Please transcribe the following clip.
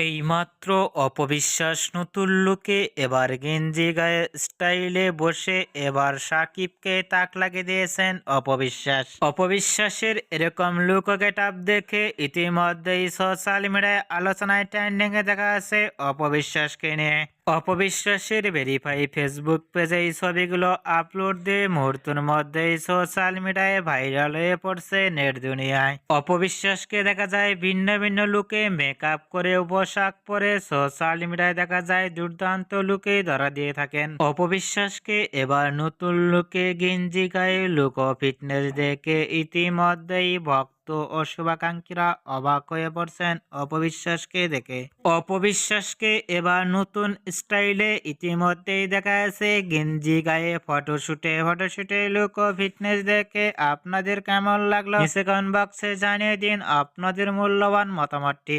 এইমাত্র অপবিশ্বাস নতুন লুকে এবার গেঞ্জি গায়ে স্টাইলে বসে এবার সাকিবকে তাক লাগিয়ে দিয়েছেন অপবিশ্বাস। অপবিশ্বাসের এরকম লুক গেট আপ দেখে ইতিমধ্যেই সোশ্যাল মিডিয়ায় আলোচনায় ট্রেন্ডিংয়ে দেখা আছে অপবিশ্বাসকে নিয়ে। অপবিশ্বাসের ভেরিফাই ফেসবুক পেজে এই ছবিগুলো আপলোড দিয়ে মুহূর্তের মধ্যেই সোশ্যাল মিডিয়ায় ভাইরাল হয়ে পড়ছে নেট দুনিয়ায়। অপবিশ্বাসকে দেখা যায় ভিন্ন ভিন্ন লুকে মেকআপ করে পোশাক পরে সোশ্যাল মিডিয়ায় দেখা যায় দুর্দান্ত লুকে ধরা দিয়ে থাকেন। অপবিশ্বাসকে এবার নতুন লুকে গেঞ্জি গায়ে লুক ফিটনেস দেখে ইতিমধ্যেই ভক্ত ও শুভাকাঙ্ক্ষীরা অবাক হয়ে পড়ছেন অপবিশ্বাসকে দেখে। অপবিশ্বাসকে এবার নতুন স্টাইলে ইতিমধ্যেই দেখা যাচ্ছে গেঞ্জি গায়ে ফটোশুটে ফটোশুটে লুক ও ফিটনেস দেখে আপনাদের কেমন লাগল? নিচে কমেন্ট বক্সে জানিয়ে দিন আপনাদের মূল্যবান মতামতটি।